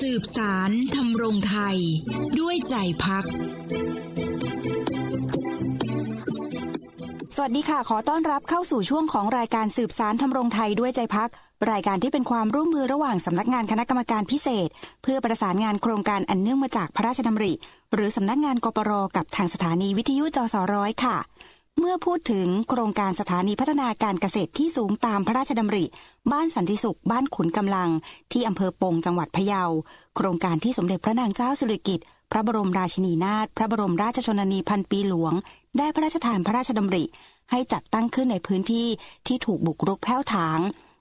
สืบสารทำรงไทย ด้วยใจพัก สวัสดีค่ะ ขอต้อนรับเข้าสู่ช่วงของรายการสืบสารทำรงไทยด้วยใจพัก รายการที่เป็นความร่วมมือระหว่างสำนักงานคณะกรรมการพิเศษ เพื่อประสานงานโครงการอันเนื่องมาจากพระราชดำริ หรือสำนักงานกปรกับทางสถานีวิทยุจสร้อยค่ะ เมื่อพูดถึงโครงการสถานีพัฒนาการเกษตรที่สูงตามพระราชดำริ บ้านสันติสุข บ้านขุนกำลัง ที่อำเภอปงจังหวัดพะเยา โครงการที่สมเด็จพระนางเจ้าสิริกิติ์พระบรมราชินีนาถพระบรมราชชนนีพันปีหลวง ได้พระราชทานพระราชดำริ ให้จัดตั้งขึ้นในพื้นที่ที่ถูกบุกรุกแผ้วถาง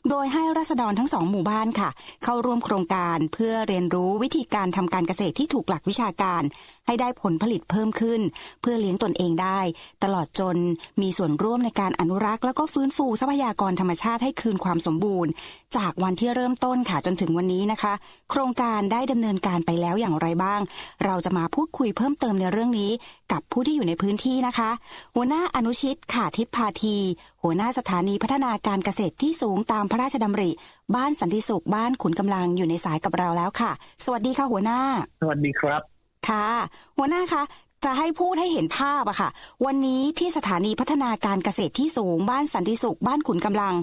โดยให้รัษฎรทั้งสองหมู่บ้านค่ะ เข้าร่วมโครงการเพื่อเรียนรู้วิธีการทำการเกษตรที่ถูกหลักวิชาการ ให้ได้ผลผลิตเพิ่มขึ้น เพื่อเลี้ยงตนเองได้ ตลอดจนมีส่วนร่วมในการอนุรักษ์ แล้วก็ฟื้นฟูทรัพยากรธรรมชาติให้คืนความสมบูรณ์ จากวันที่เริ่มต้นค่ะจนถึงวันนี้นะคะ โครงการได้ดำเนินการไปแล้วอย่างไรบ้าง เราจะมาพูดคุยเพิ่มเติมในเรื่องนี้ กับผู้ที่อยู่ในพื้นที่นะคะ หัวหน้าอนุชิตค่ะทิพพาทีหัวหน้าสถานีพัฒนาการเกษตรที่สูงตามพระราชดำริ บ้านสันติสุขบ้านขุนกำลังอยู่ในสายกับเราแล้วค่ะ สวัสดีค่ะหัวหน้า สวัสดีครับ ค่ะ หัวหน้าคะจะให้พูดให้เห็นภาพอะค่ะ วันนี้ที่สถานีพัฒนาการเกษตรที่สูงบ้านสันติสุขบ้านขุนกำลัง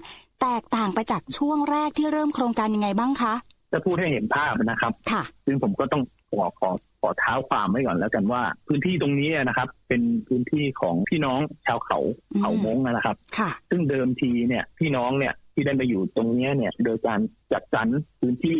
แตกต่างไปจากช่วงแรกที่เริ่มโครงการยังไงบ้างคะจะพูดให้เห็นภาพนะครับ ค่ะ ซึ่งผมก็ต้องขอขอขอเท้าความไว้ก่อนแล้วกันว่า พื้นที่ตรงนี้นะครับ เป็นพื้นที่ของพี่น้องชาวเขาอืมเขามงนะครับ ค่ะ ซึ่งเดิมทีเนี่ยพี่น้องเนี่ยที่ได้มาอยู่ตรงเนี้ยเนี่ย โดยการจัดสรรพื้นที่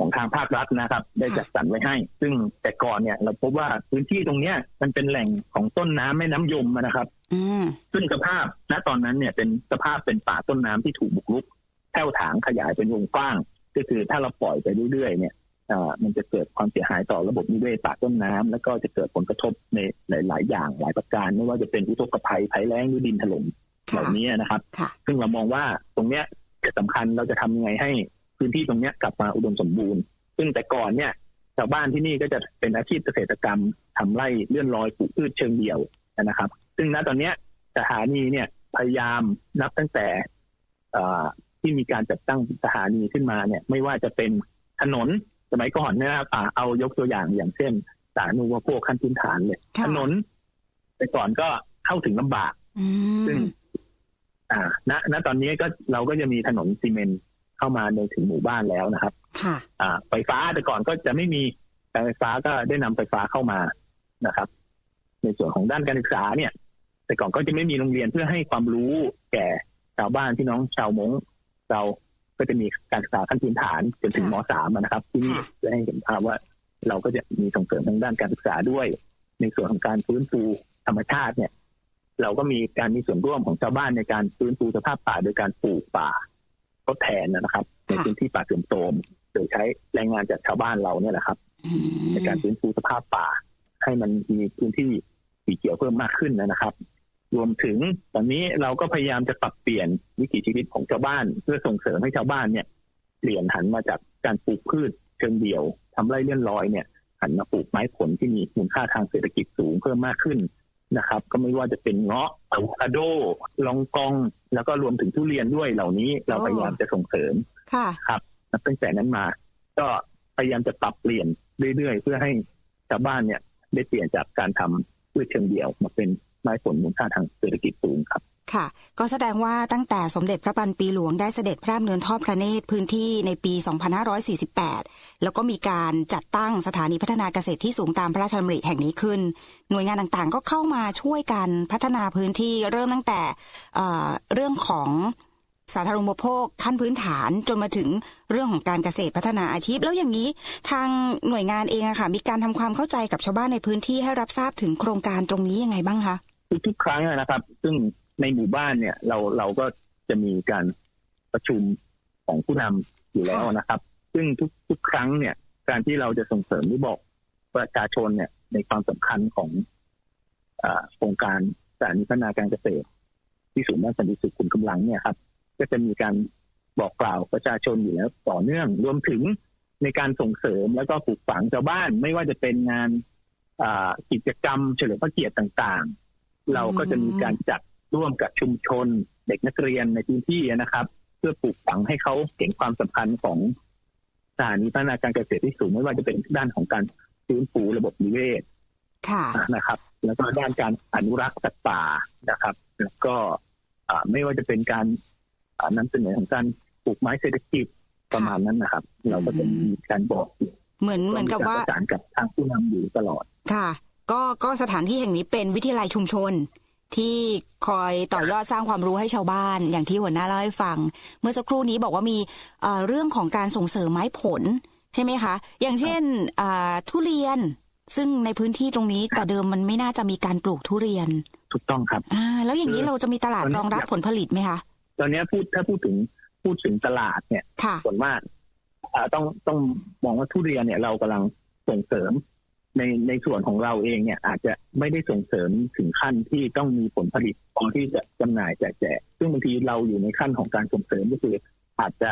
ของทางภาครัฐนะครับ ได้ค่ะจัดสรรไว้ให้ ซึ่งแต่ก่อนเนี่ยเราพบว่าพื้นที่ตรงเนี้ยมันเป็นแหล่งของต้นน้ำแม่น้ำยมนะครับอืมซึ่งสภาพณตอนนั้นเนี่ยเป็นสภาพเป็นป่าต้นน้ำที่ถูกบุกรุกแผ่วถางขยายเป็นวงกว้าง ก็คือถ้าเราปล่อยไปเรื่อยๆเนี่ยเอ่อมันจะเกิดความเสียหายต่อระบบนิเวศป่าต้นน้ำแล้วก็จะเกิดผลกระทบในหลาย ๆ อย่างหลายประการ ไม่ว่าจะเป็นอุทกภัยภัยแล้งหรือดินถล่มเหค่ะล่านี้นะครับค่ะซึ่งเรามองว่าตรงเนี้ยจะสำคัญเราจะทำยังไงให้ พื้นที่ตรงเนี้ยกลับมาอุดมสมบูรณ์ ซึ่งแต่ก่อนเนี่ยชาวบ้านที่นี่ก็จะเป็นอาชีพเกษตรกรรมทำไร่เลื่อนลอยปลูกพืชเชิงเดี่ยวนะครับ ซึ่งณตอนเนี้ยสถานีเนี่ยพยายามนับตั้งแต่เอ่อที่มีการจัดตั้งสถานีขึ้นมาเนี่ยไม่ว่าจะเป็นถนนสมัยก่อนเนยนะครับอ่าเอายกตัวอย่างอย่างเช่น สาธารณูปโภคขั้นพื้นฐานเลยค่ะถนน แต่ก่อนก็เข้าถึงลำบากอืซึ่งมอ่าณณตอนนี้ก็เราก็จะมีถนนซีเมนต์ เข้ามาในถึงหมู่บ้านแล้วนะครับ ค่ะอ่าไฟฟ้าแต่ก่อนก็จะไม่มีการไฟฟ้าก็ได้นำไฟฟ้าเข้ามานะครับ ในส่วนของด้านการศึกษาเนี่ย แต่ก่อนก็จะไม่มีโรงเรียนเพื่อให้ความรู้แก่ชาวบ้านพี่น้องชาวมงเราก็จะมีการศึกษาขั้นพื้นฐานจนถึงมค่ะสามอะนะครับ ที่นี่ค่ะจะให้เห็นภาพว่าเราก็จะมีส่งเสริมทางด้านการศึกษาด้วย ในส่วนของการฟื้นฟูธรรมชาติเนี่ย เราก็มีการมีส่วนร่วมของชาวบ้านในการฟื้นฟูสภาพป่าโดยการปลูกป่า ทดแทนนะครับในค่ะพื้นที่ป่าเสื่อมโทรมโดยใช้แรงงานจากชาวบ้านเราเนี่ยแหละครับอืมในการฟื้นฟูสภาพป่า ให้มันมีพื้นที่สีเขียวเพิ่มมากขึ้นนะครับ รวมถึงตอนนี้เราก็พยายามจะปรับเปลี่ยนวิถีชีวิตของชาวบ้าน เพื่อส่งเสริมให้ชาวบ้านเนี่ย เปลี่ยนหันมาจากการปลูกพืชเชิงเดี่ยวทำไร่เลื่อนลอยเนี่ยหันมาปลูกไม้ผลที่มีมูลค่าทางเศรษฐกิจสูงเพิ่มมากขึ้น นะครับ ก็ไม่ว่าจะเป็นเงาะอะโวคาโดลองกอง แล้วก็รวมถึงทุเรียนด้วยเหล่านี้เราพยายามจะส่งเสริมค่ะนับตั้งแต่นั้นมา ก็พยายามจะปรับเปลี่ยนเรื่อยๆ เพื่อให้ชาวบ้านเนี่ยได้เปลี่ยนจากการทำพืชเชิงเดี่ยวมาเป็นไม้ผลมูลค่าทางเศรษฐกิจสูงครับ ค่ะ ก็แสดงว่าตั้งแต่สมเด็จพระปันปีหลวงได้เสด็จพระดำเนินทอดพระเนตรพื้นที่ในปี 2548 แล้วก็มีการจัดตั้งสถานีพัฒนาเกษตรที่สูงตามพระราชดำริแห่งนี้ขึ้น หน่วยงานต่างๆ ก็เข้ามาช่วยกันพัฒนาพื้นที่เริ่มตั้งแต่เเรื่องของสาธารณูปโภคขั้นพื้นฐานจนมาถึงเรื่องของการเกษตรพัฒนาอาชีพ แล้วอย่างนี้ทางหน่วยงานเองอะค่ะ มีการทำความเข้าใจกับชาวบ้านในพื้นที่ให้รับทราบถึงโครงการตรงนี้ยังไงบ้างคะทุกๆครั้งนะครับ ซึ่ง ในหมู่บ้านเนี่ย เราเราก็จะมีการประชุมของผู้นำอยู่แล้วนะครับ ซึ่งทุกทุกครั้งเนี่ย การที่เราจะส่งเสริมหรือบอกประชาชนเนี่ยในความสำคัญของอาโครงการสถานีพัฒนาการเกษตร ที่ศูนย์บ้านสันติสุขขุนกำลังเนี่ยครับ ก็จะมีการบอกกล่าวประชาชนอยู่แล้วต่อเนื่องรวมถึงในการส่งเสริมแล้วก็ปลูกฝังชาวบ้าน ไม่ว่าจะเป็นงานอ่ากิจกรรมเฉลิมพระเกียรติต่างๆ เราก็จะมีการจัด ร่วมกับชุมชน เด็กนักเรียนในพื้นที่นะครับ เพื่อปลูกฝังให้เขาเห็นความสำคัญของสสถานีพัฒนาการเกษตรที่สูงไม่ว่าจะเป็นด้านของการฟื้นฟูระบบนิเวศค่ะนะครับ แล้วก็ด้านการอนุรักษ์สัตว์ป่านะครับ แล้วก็อ่าไม่ว่าจะเป็นการอ่านำเสนอของการปลูกไม้เศรษฐกิจประมาณนั้นนะครับ เราก็จะมีการบอกเหมือนเหมือนกับว่าประสานกับทางผู้นำอยู่ตลอดค่ะ ก็ก็สถานที่แห่งนี้เป็นวิทยาลัยชุมชน ที่คอยต่อยอดสร้างความรู้ให้ชาวบ้าน อย่างที่หัวหน้าเล่าให้ฟัง เมื่อสักครู่นี้บอกว่ามีเอ่อเรื่องของการส่งเสริมไม้ผลใช่ไหมคะ อย่างเช่นอ่าทุเรียนซึ่งในพื้นที่ตรงนี้แต่เดิมมันไม่น่าจะมีการปลูกทุเรียน ถูกต้องครับอ่าแล้วอย่างนี้คือเราจะมีตลาดตอนนี้รองรับอยากผลผลิตไหมคะตอนนี้พูดถ้าพูดถึงพูดถึงตลาดเนี่ยค่ะส่วนมากอ่าต้องต้องมองว่าทุเรียนเนี่ยเรากำลังส่งเสริม ในในส่วนของเราเองเนี่ยอาจจะไม่ได้ส่งเสริมถึงขั้นที่ต้องมีผลผลิตพอที่จะจำหน่ายแจกแจกซึ่งบางทีเราอยู่ในขั้นของการส่งเสริมก็คืออาจจะ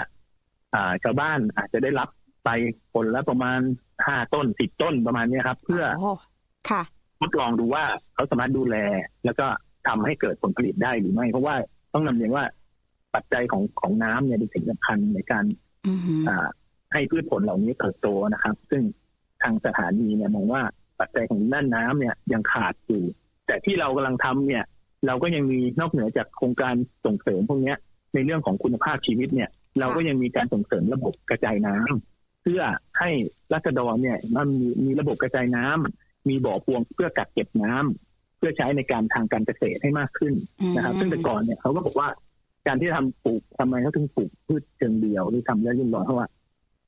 อ่าชาวบ้านอาจจะได้รับไปผลละประมาณห้าต้นสิบต้นประมาณเนี้ยครับ เพื่อโอ้ค่ะทดลองดูว่าเขาสามารถดูแล แล้วก็ทำให้เกิดผลผลิตได้หรือไม่ เพราะว่าต้องนำเรียนว่าปัจจัยของของน้ำเนี่ยเป็นสิ่งสำคัญในการอือหืออ่าให้พืชผลเหล่านี้เติบโตนะครับ ซึ่ง ทางสถานีเนี่ยมองว่าปัจจัยของด้านน้ำเนี่ยยังขาดอยู่ แต่ที่เรากำลังทำเนี่ย เราก็ยังมีนอกเหนือจากโครงการส่งเสริมพวกเนี้ยในเรื่องของคุณภาพชีวิตเนี่ย เราก็ยังมีการส่งเสริมระบบกระจายน้ำเพื่อให้รัษฎรเนี่ยมันมีมีระบบกระจายน้ำมีบ่อพวงเพื่อกักเก็บน้ำเพื่อใช้ในการทางการเกษตรให้มากขึ้นนะครับ ซึ่งแต่ก่อนเนี่ยเขาก็บอกว่าการที่ทำปลูกทำไมเขาถึงปลูกพืชเชิงเดียวหรือทำแล้วยุ่งร้อนเพราะว่า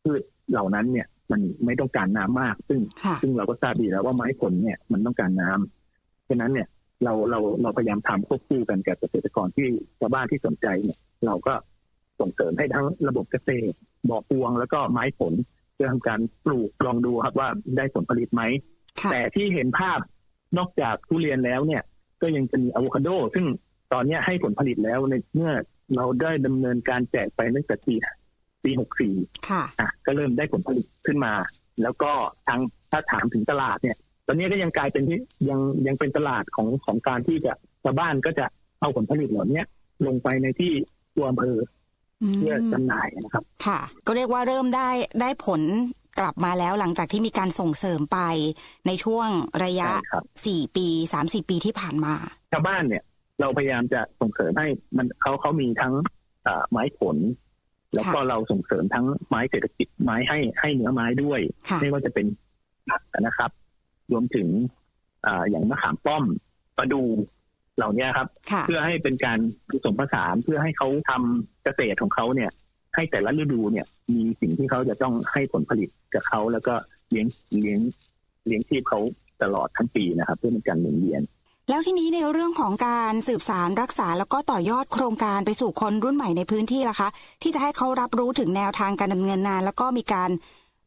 พืชเหล่านั้นเนี่ย มันไม่ต้องการน้ำมาก ซึ่งค่ะซึ่งเราก็ทราบดีแล้วว่าไม้ผลเนี่ยมันต้องการน้ำฉะนั้นเนี่ยเราเราเราพยายามทำควบคู่กันกับเกษตรกรที่ชาวบ้านที่สนใจเนี่ย เราก็ส่งเสริมให้ทั้งระบบเกษตรบ่อพวงแล้วก็ไม้ผลเพื่อทำการปลูกลองดูครับว่าได้ผลผลิตไหมค่ะแต่ที่เห็นภาพนอกจากทุเรียนแล้วเนี่ย ก็ยังจะมีอะโวคาโด ซึ่งตอนเนี้ยให้ผลผลิตแล้วในเมื่อเราได้ดำเนินการแจกไปตั้งแต่ปี ปีหกสี่ค่ะอะก็เริ่มได้ผลผลิตขึ้นมา แล้วก็ทางถ้าถามถึงตลาดเนี่ย ตอนนี้ก็ยังกลายเป็นที่ยังยังเป็นตลาดของของการที่จะชาวบ้านก็จะเอาผลผลิตเหล่านี้ลงไปในที่ตัวอำเภออืมเพื่อจำหน่ายนะครับ ค่ะ ก็เรียกว่าเริ่มได้ได้ผลกลับมาแล้วหลังจากที่มีการส่งเสริมไปในช่วงระยะใช่ครับสี่ปีสามสี่ปีที่ผ่านมา ชาวบ้านเนี่ย เราพยายามจะส่งเสริมให้มันเขาเขามีทั้งเอ่อไม้ผล แล้วก็เราส่งเสริมทั้งไม้เศรษฐกิจไม้ให้ให้เนื้อไม้ด้วยค่ะไม่ว่าจะเป็นผักนะครับ รวมถึงอ่าอย่างมะขามป้อมประดูเหล่านี้ครับค่ะเพื่อให้เป็นการผสมผสานเพื่อให้เขาทำเกษตรของเขาเนี่ย ให้แต่ละฤดูเนี่ย มีสิ่งที่เขาจะต้องให้ผลผลิตกับเขาแล้วก็เลี้ยงเลี้ยงเลี้ยงชีพเขาตลอดทั้งปีนะครับ เพื่อเป็นการหมุนเวียน แล้วทีนี้ในเรื่องของการสืบสารรักษาแล้วก็ต่อยอดโครงการไปสู่คนรุ่นใหม่ในพื้นที่ล่ะคะ ที่จะให้เขารับรู้ถึงแนวทางการดำเนินงาน แล้วก็มีการ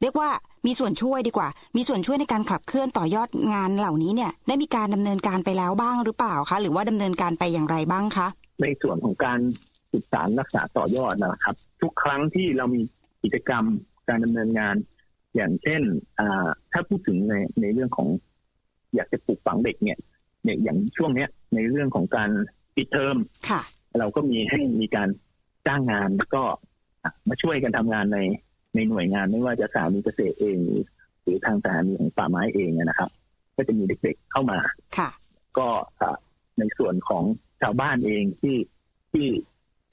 เรียกว่ามีส่วนช่วยดีกว่า มีส่วนช่วยในการขับเคลื่อนต่อยอดงานเหล่านี้เนี่ย ได้มีการดำเนินการไปแล้วบ้างหรือเปล่าคะ หรือว่าดำเนินการไปอย่างไรบ้างคะในส่วนของการสืบสารรักษาต่อยอดนะครับ ทุกครั้งที่เรามีกิจกรรมการดำเนินงาน อย่างเช่นถ้าพูดถึงในในเรื่องของอยากจะปลูกฝังเด็กเนี่ย เนี่ยอย่างช่วงเนี้ยในเรื่องของการปิดเทอมค่ะเราก็มีให้มีการจ้างงานแล้วก็อะมาช่วยกันทำงานในในหน่วยงานไม่ว่าจะสถานีเกษตรเองหรือหรือทางสถานีของป่าไม้เองนะครับ ก็จะมีเด็กๆเข้ามาค่ะ ก็อะในส่วนของชาวบ้านเองที่ที่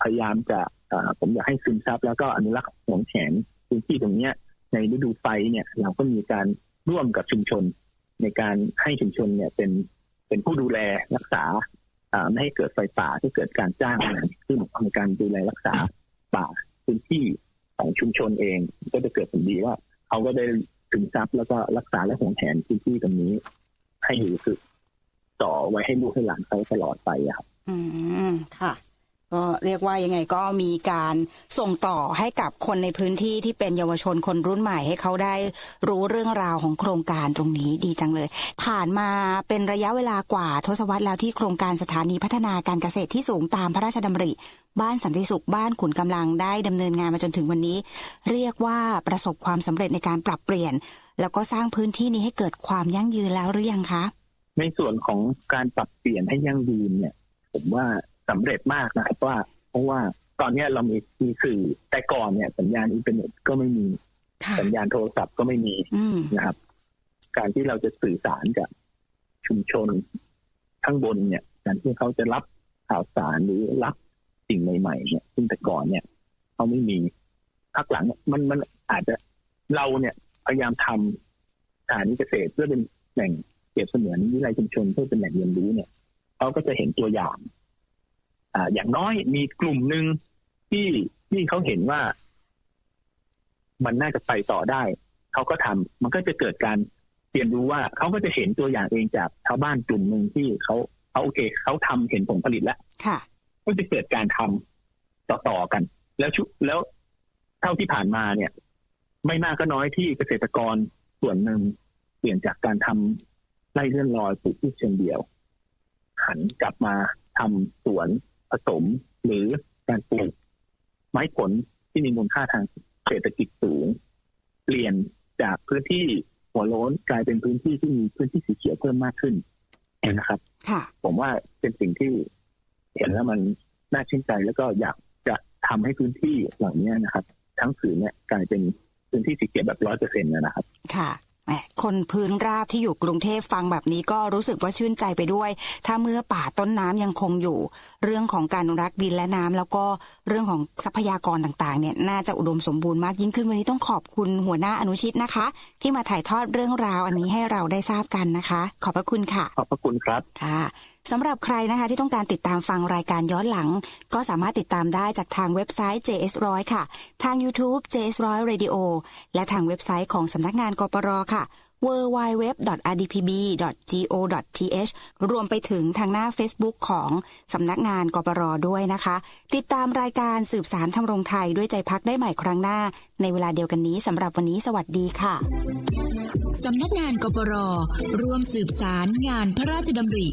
พยายามจะอะผมอยากให้ซึมซับแล้วก็อนุรักษ์หวงแขนพื้นที่ตรงเนี้ย ในฤดูไฟเนี่ย เราก็มีการร่วมกับชุมชน ในการให้ชุมชนเนี่ยเป็น เป็นผู้ดูแลรักษาไม่ให้เกิดไฟป่าที่เกิดการจ้างงานซึ่งในการดูแลรักษาป่าพื้นที่ของชุมชนเอง ก็จะเกิดผลดีว่าเขาก็ได้ถึงทรัพย์แล้วก็รักษาและห่วงแหนพื้นที่ตรงนี้ ให้อยู่คือต่อไว้ให้ลูกให้หลานเขาตลอดไปครับ อืมค่ะ ก็เรียกว่ายังไงก็มีการส่งต่อให้กับคนในพื้นที่ที่เป็นเยาวชนคนรุ่นใหม่ให้เขาได้รู้เรื่องราวของโครงการตรงนี้ดีจังเลย ผ่านมาเป็นระยะเวลากว่าทศวรรษแล้วที่โครงการสถานีพัฒนาการเกษตรที่สูงตามพระราชดำริ บ้านสันติสุขบ้านขุนกำลังได้ดำเนินงานมาจนถึงวันนี้ เรียกว่าประสบความสำเร็จในการปรับเปลี่ยน แล้วก็สร้างพื้นที่นี้ให้เกิดความยั่งยืนแล้วหรือยังคะ ในส่วนของการปรับเปลี่ยนให้ยั่งยืนเนี่ย ผมว่า สำเร็จมากนะครับว่า เพราะว่าตอนเนี้ยเรามีมีสื่อแต่ก่อนเนี่ย สัญญาณอินเทอร์เน็ตก็ไม่มีค่ะสัญญาณโทรศัพท์ก็ไม่มีอืมนะครับ การที่เราจะสื่อสารกับชุมชนข้างบนเนี่ย การที่เขาจะรับข่าวสารหรือรับสิ่งใหม่ๆเนี่ยซึ่งแต่ก่อนเนี่ยเขาไม่มีพักหลังเนี่ยมันมันอาจจะเราเนี่ยพยายามทำสถานีเกษตรเพื่อเป็นแหล่งเปรียบเสมือนวิทยาลัยชุมชนเพื่อเป็นแหล่งเรียนรู้เนี่ยเขาก็จะเห็นตัวอย่าง อย่างน้อยมีกลุ่มหนึ่งที่ที่เขาเห็นว่า มันน่าจะไปต่อได้เขาก็ทำมันก็จะเกิดการเรียนรู้ว่าเขาก็จะเห็นตัวอย่างเองจากชาวบ้านกลุ่มหนึ่งที่เขาเขาโอเคเขาทำเห็นผลผลิตแล้วก็จะเกิดการทำต่อๆกัน แล้วชุแล้วเท่าที่ผ่านมาเนี่ย ไม่มากก็น้อยที่เกษตรกรส่วนหนึ่งเปลี่ยนจากการทำไร่เลื่อนลอยปลูกพืชเชิงเดียว หันกลับมาทำสวน ผสมหรือการปลูกไม้ผลที่มีมูลค่าทางเศรษฐกิจสูง เปลี่ยนจากพื้นที่หัวโล้นกลายเป็นพื้นที่ที่มีพื้นที่สีเขียวเพิ่มมากขึ้นนะครับ ผมว่าเป็นสิ่งที่เห็นแล้วมันน่าชื่นใจแล้วก็อยากจะทำให้พื้นที่เหล่านี้นะครับ ทั้งผืนเนี่ยกลายเป็นพื้นที่สีเขียวแบบร้อยเปอร์เซ็นต์นะครับ ค่ะ คนพื้นราบที่อยู่กรุงเทพฟังแบบนี้ก็รู้สึกว่าชื่นใจไปด้วย ถ้าเมื่อป่าต้นน้ำยังคงอยู่ เรื่องของการอนุรักษ์ดินและน้ำแล้วก็เรื่องของทรัพยากรต่างๆเนี่ยน่าจะอุดมสมบูรณ์มากยิ่งขึ้นวันนี้ต้องขอบคุณหัวหน้าอนุชิตนะคะ ที่มาถ่ายทอดเรื่องราวอันนี้ให้เราได้ทราบกันนะคะ ขอบพระคุณค่ะ ขอบพระคุณครับค่ะสำหรับใครนะคะที่ต้องการติดตามฟังรายการย้อนหลัง ก็สามารถติดตามได้จากทางเว็บไซต์ JS100 ค่ะ ทาง YouTube JS100 Radio และทางเว็บไซต์ของสำนักงานกปรค่ะ www.rdpb.go.th รวมไปถึงทางหน้า Facebook ของสำนักงานกปรด้วยนะคะ ติดตามรายการสืบสารทำรงไทยด้วยใจพักได้ใหม่ครั้งหน้า ในเวลาเดียวกันนี้สำหรับวันนี้สวัสดีค่ะสำนักงานกปรร่วมสืบสารงานพระราชดำริ